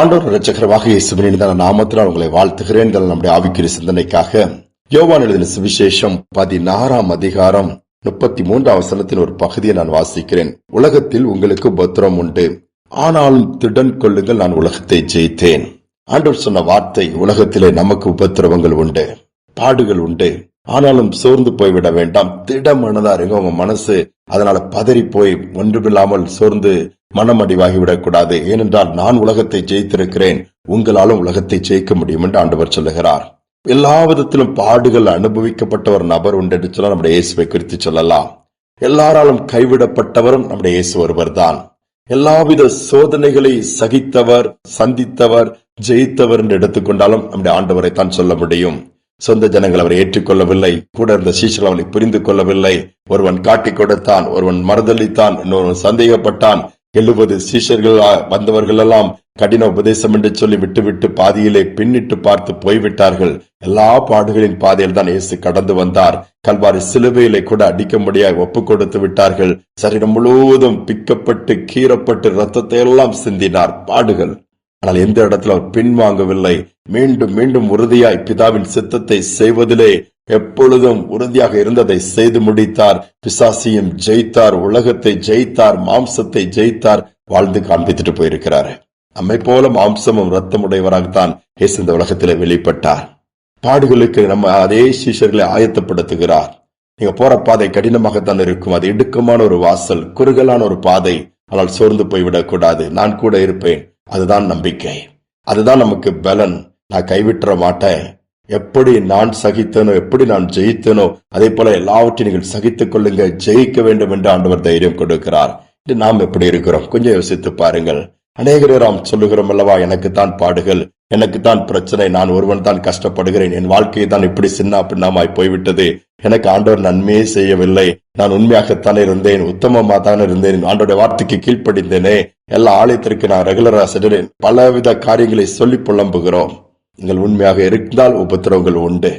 ஆண்டோர் இரட்சகரமாக இயேசுவின் நாமத்தினால் உங்களை வாழ்த்துகிறேன். இதனால் நம்முடைய ஆவிக்குரிய சிந்தனைக்காக யோவான் எழுதின சுவிசேஷம் பதினாறாம் அதிகாரம் முப்பத்தி மூன்றாம் வசனத்தின் ஒரு பகுதியை நான் வாசிக்கிறேன். உலகத்தில் உங்களுக்கு பத்திரம் உண்டு. ஆனாலும் திடன் கொள்ளுங்கள் நான் உலகத்தை ஜெயித்தேன். ஆண்டவர் சொன்ன வார்த்தை உலகத்திலே நமக்கு உபத்திரவங்கள் உண்டு பாடுகள் உண்டு. ஆனாலும் சோர்ந்து போய்விட வேண்டாம். திடமனதா இருக்கும் உங்க மனசு அதனால பதறி போய் ஒன்றுமில்லாமல் சோர்ந்து மனமடிவாகிவிடக் விடக்கூடாது ஏனென்றால் நான் உலகத்தை ஜெயித்திருக்கிறேன். உங்களாலும் உலகத்தை ஜெயிக்க முடியும் என்று ஆண்டவர் சொல்லுகிறார். எல்லா விதத்திலும் பாடுகள் அனுபவிக்கப்பட்ட ஒரு நபர் உண்டு என்று சொல்ல நம்முடைய இயேசுவை குறித்து சொல்லலாம். எல்லாராலும் கைவிடப்பட்டவரும் நம்முடைய இயேசு ஒருவர் தான் எல்லாவித சோதனைகளை சகித்தவர் சந்தித்தவர் ஜெயித்தவர் என்று எடுத்துக்கொண்டாலும் நம்முடைய ஆண்டவரை தான் சொல்ல முடியும். சொந்த ஜனங்கள் அவரை ஏற்றுக்கொள்ளவில்லை. கூட இருந்த சீசர்கள் அவனை புரிந்து கொள்ளவில்லை ஒருவன் காட்டிக் கொடுத்தான் ஒருவன் மறுதளித்தான் இன்னொருவன் சந்தேகப்பட்டான். எழுபது சீஷர்கள் வந்தவர்கள் எல்லாம் கடின உபதேசம் என்று சொல்லி விட்டுவிட்டு பாதியிலே பின்னிட்டு பார்த்து போய்விட்டார்கள். எல்லா பாடுகளின் பாதையில் தான் இயேசு கடந்து வந்தார். கல்வாரி சிலுவையிலே கூட அடிக்க முடியாது ஒப்பு கொடுத்து விட்டார்கள். சரீரம் முழுவதும் பிக்கப்பட்டு கீறப்பட்டு ரத்தத்தை எல்லாம் சிந்தினார். பாடுகள். ஆனால் எந்த இடத்துல அவர் பின்வாங்கவில்லை. மீண்டும் மீண்டும் உறுதியாய் பிதாவின் சித்தத்தை செய்வதிலே எப்பொழுதும் உறுதியாக இருந்ததை செய்து முடித்தார். பிசாசியும் ஜெயித்தார் உலகத்தை ஜெயித்தார் மாம்சத்தை ஜெயித்தார் வாழ்ந்து காண்பித்துட்டு போயிருக்கிறார். நம்மை போல மாம்சமும் ரத்தம் உடையவராகத்தான் இயேசு இந்த உலகத்திலே வெளிப்பட்டார். பாடுகளுக்கு நம்ம அதே சீஷர்களை ஆயத்தப்படுத்துகிறார். நீங்க போற பாதை கடினமாகத்தான் இருக்கும். அது இடுக்கமான ஒரு வாசல் குறுகலான ஒரு பாதை. ஆனால் சோர்ந்து போய்விடக் கூடாது நான் கூட இருப்பேன். அதுதான் நம்பிக்கை. அதுதான் நமக்கு பலன். நான் கைவிட்டுற மாட்டேன். எப்படி நான் சகித்தனோ எப்படி நான் ஜெயித்தனோ அதே போல எல்லாவற்றையும் நீங்கள் சகித்துக் கொள்ளுங்க ஜெயிக்க வேண்டும் என்று ஆண்டவர் தைரியம் கொடுக்கிறார். நாம் எப்படி இருக்கிறோம்? கொஞ்சம் யோசித்து பாருங்கள். அநேகராம் சொல்லுகிறோம் அல்லவா எனக்குத்தான் பாடுகள் எனக்கு தான் பிரச்சனை நான் ஒருவன் தான் கஷ்டப்படுகிறேன் என் வாழ்க்கையை தான் இப்படி சின்ன பின்னமாய் போய்விட்டது. எனக்கு ஆண்டவர் நன்மையே செய்யவில்லை. நான் உண்மையாகத்தானே இருந்தேன் உத்தமமா தானே இருந்தேன் ஆண்டோட வார்த்தைக்கு கீழ்ப்படிந்தேனே. எல்லா ஆலயத்திற்கு நான் ரெகுலரா சென்றேன் பலவித காரியங்களை சொல்லி புலம்புகிறோம். நீங்கள் உண்மையாக இருந்தால் உபத்திரவங்கள் உண்டு.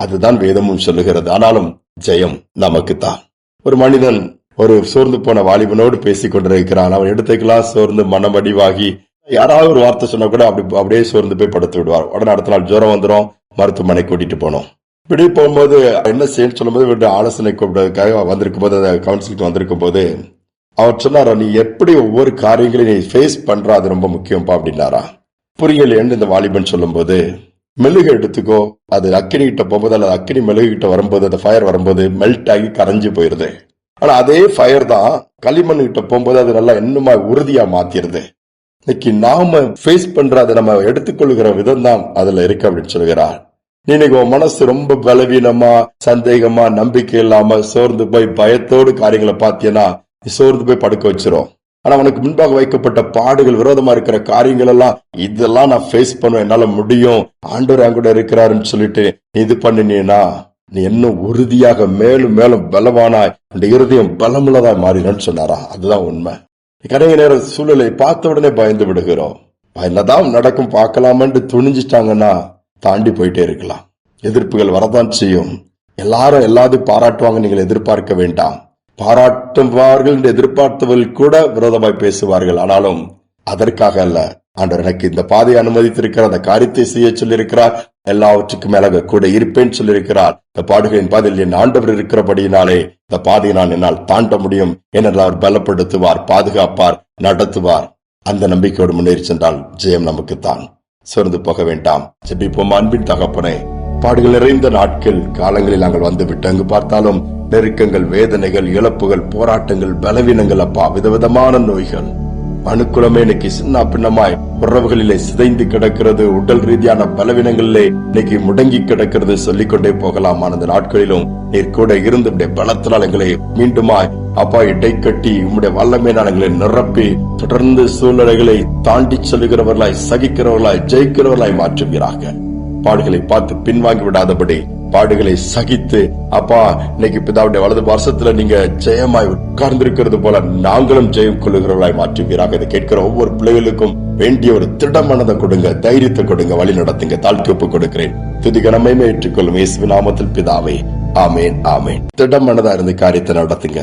அதுதான் வேதமும் சொல்லுகிறது. ஆனாலும் ஜெயம் நமக்கு தான் ஒரு மனிதன் ஒரு சோர்ந்து போன வாலிபனோடு பேசிக் கொண்டிருக்கிறான். அவன் எடுத்துக்கலாம் சோர்ந்து மனமடிவாகி யாராவது ஒரு வார்த்தை சொன்னா கூட அப்படி அப்படியே சோர்ந்து போய் படுத்து விடுவார். உடனே அடுத்த நாள் ஜுரம் வந்துடும் மருத்துவமனை கூட்டிட்டு போனோம். இப்படி போகும்போது என்ன செய்யணும் சொல்லும்போது வீட்டு ஆலோசனை கூப்பிடுறதுக்காக வந்திருக்கும் போது கவுன்சிலுக்கு வந்திருக்கும் போது அவர் சொன்னாரா நீ எப்படி ஒவ்வொரு காரியங்களையும் நீ ஃபேஸ் பண்ற? அது ரொம்ப முக்கியம்ப்பா அப்படின்னாரா. புரியலைன்னு இந்த வாலிபன் சொல்லும்போது மெழுகு எடுத்துக்கோ. அது அக்கினி கிட்ட போகும்போது அல்லது அக்கினி மெழுகு கிட்ட வரும்போது அந்த ஃபயர் வரும்போது மெல்ட் ஆகி கரைஞ்சு போயிருது. ஆனா அதே ஃபயர் தான் களிமண் கிட்ட போகும்போது அது நல்லா இன்னுமா உறுதியா மாத்திருது. இன்னைக்கு நாம ஃபேஸ் பண்ற அதை நம்ம எடுத்துக்கொள்கிற விதம் தான் அதுல இருக்கு அப்படின்னு சொல்கிறார் நீ இன்னைக்கு உன் மனசு ரொம்ப பலவீனமா சந்தேகமா நம்பிக்கை இல்லாம சோர்ந்து போய் பயத்தோடு காரியங்களை பாத்தியனா சோர்ந்து போய் படுக்க வச்சிரும். ஆனா உனக்கு முன்பாக வைக்கப்பட்ட பாடுகள் விரோதமா இருக்கிற காரியங்கள் எல்லாம் இதெல்லாம் நான் ஃபேஸ் பண்ணுவேன் என்னால முடியும். ஆண்டவர் என் கூட இருக்கிறாருன்னு சொல்லிட்டு நீ இது பண்ணினீனா? நீ இன்னும் உறுதியாக மேலும் மேலும் பலவானாய் அந்த இருதயம் பலமுள்ளதாய் மாறினு சொன்னாரா? அதுதான் உண்மை. கடைங்க நேர சூழலை பார்த்த உடனே பயந்து விடுகிறோம். என்னதான் நடக்கும் பார்க்கலாமன்ட்டு துணிஞ்சிட்டாங்கன்னா தாண்டி போயிட்டே இருக்கலாம். எதிர்ப்புகள் வரதான் செய்யும். எல்லாரும் எல்லாத்தையும் பாராட்டுவாங்க நீங்கள் எதிர்பார்க்க வேண்டாம். பாராட்டுவார்கள் என்று எதிர்பார்த்தவர்கள் கூட விரோதமாய் பேசுவார்கள். ஆனாலும் அதற்காக அல்ல ஆண்டவர் எனக்கு இந்த பாதையை அனுமதித்திருக்கிறார் அந்த காரியத்தை செய்ய சொல்லியிருக்கிறார். எல்லாவற்றுக்கும் மேலாக கூட இருப்பேன் சொல்லியிருக்கிறார். இந்த பாடுகளின் பாதையில் என் ஆண்டவர் இருக்கிறபடியினாலே இந்த பாதையை நான் என்னால் தாண்ட முடியும். ஏனென்றால் அவர் பலப்படுத்துவார் பாதுகாப்பார் நடத்துவார். அந்த நம்பிக்கையோடு முன்னேறி சென்றால் ஜெயம் நமக்குத்தான் சிறந்து போக வேண்டாம். ஜெபிப்போம் அன்பின் தகப்பனே. பாடுகள் நிறைந்த நாட்கள் காலங்களில் நாங்கள் வந்து விட்டு அங்கு பார்த்தாலும் நெருக்கங்கள் வேதனைகள் இழப்புகள் போராட்டங்கள் பலவீனங்கள் அப்பா விதவிதமான நோய்கள். அணுக்குளமே இன்னைக்கு சின்ன பின்னமாய் உறவுகளிலே சிதைந்து கிடக்கிறது. உடல் ரீதியான பலவீனங்களிலே இன்னைக்கு முடங்கி கிடக்கிறது சொல்லிக்கொண்டே போகலாம். அந்த நாட்களிலும் நீர் கூட இருந்து பலத்தினால் எங்களை மீண்டுமாய் அப்பா இடை கட்டி உம்முடைய வல்லமையினால் எங்களை நிரப்பி தொடர்ந்து சூழ்நிலைகளை தாண்டி செல்கிறவர்களாய் சகிக்கிறவர்களாய் ஜெயிக்கிறவர்களாய் மாற்றுவீராக. பாடுகளை பார்த்து பின்வாங்கி விடாதபடி பாடுகளை சகித்து அப்பா இன்னைக்கு பிதாவுடைய வலது வருஷத்துல நீங்க ஜெயமாய் உட்கார்ந்து இருக்கிறது போல நாங்களும் ஜெயம் கொள்ளுகிறவர்களாய் மாற்றுவீராக. இதை கேட்கிற ஒவ்வொரு பிள்ளைகளுக்கும் வேண்டிய ஒரு திடமனதை கொடுங்க தைரியத்தை கொடுங்க வழி நடத்துங்க தாழ்த்து கொடுக்கிறேன். துதிகனமே ஏற்றுக்கொள்ளும் இயேசு நாமத்தில் பிதாவே. ஆமேன் ஆமேன். திடமனதா இருந்து காரியத்தை நடத்துங்க.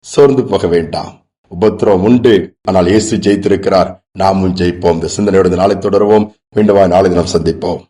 சோர்ந்து போக வேண்டாம். உபத்திரம் உண்டு. ஆனால் இயேசு ஜெயித்திருக்கிறார். நாமும் ஜெயிப்போம். இந்த சிந்தனையோட நாளை தொடருவோம். மீண்டும் நாளை தினம் சந்திப்போம்.